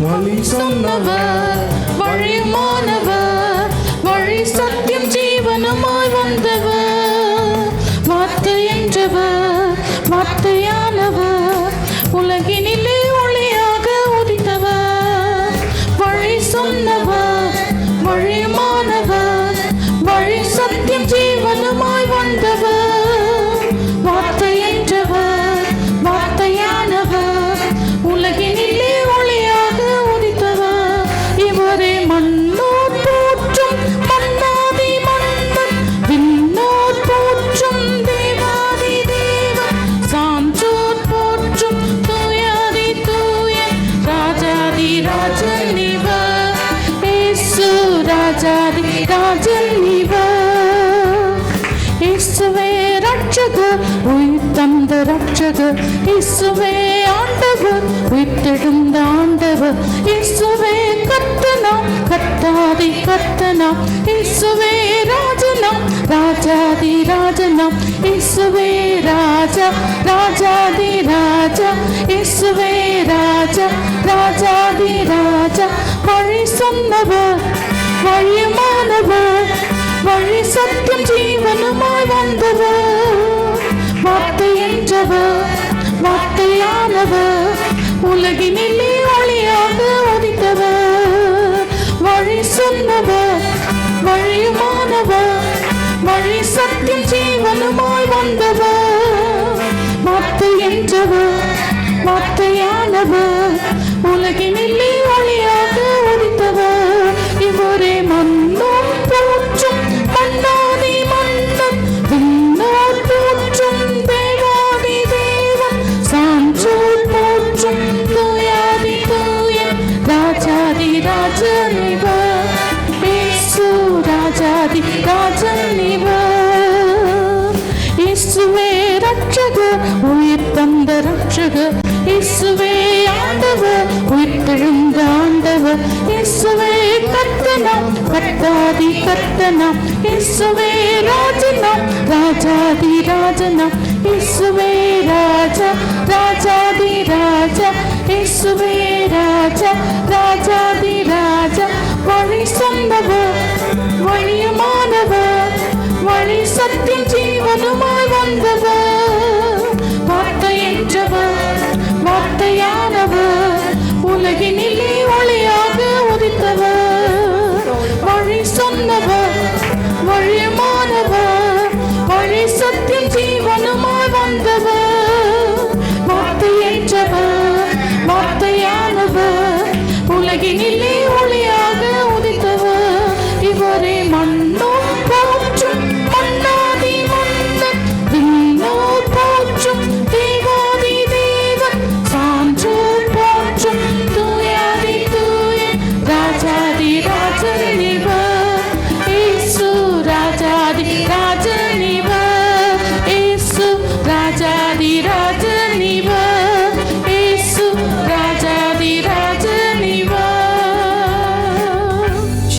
வழி சொன்னவர் வழியுமானவர் வழி சத்தியம் ஜீவனமாய் வந்தவர். வார்த்தை என்றவர் வார்த்தையானவர் உலகினிலே ரட்சகர் இயேசுவே ஆண்டவர் உயிர்த்தெழுந்த ஆண்டவர். இயேசுவே கர்த்தனாம் கர்த்தாதி கர்த்தனாம் இயேசுவே ராஜனாம் ராஜாதி ராஜனாம் இயேசுவே ராஜா ராஜாதி ராஜா. இயேசுவே ராஜா ராஜாதி ராஜா. வழி சொன்னவர் வழியமானவர் வார்த்தையானவர் உலகினிலே ஒளியாக உதித்தவர். வழி சொன்னவர் வழியுமானவர் வழி சத்தியம் ஜீவனுமான போற்றும் தூயாதி தூயன் ராஜாதி ராஜனிவர் இயேசு ராஜாதி ராஜனிவர் இயேசுவே ரட்சகர் உயிர் தந்த ரட்சகர் இயேசுவே ஆண்டவர் உயிர்த்தெழுந்த ஆண்டவர் இயேசுவே கர்த்தனாம் கர்த்தாதி கர்த்தனாம் இயேசுவே ராஜனாம் ராஜாதி ராஜனாம் இயேசுவே ராஜா ராஜாதி இயேசுவே ராஜா ராஜாதி ராஜா வழி சொன்னவர் வழியுமானவர் வழி சத்தியம் ஜீவனுமாய் வந்தவர் ni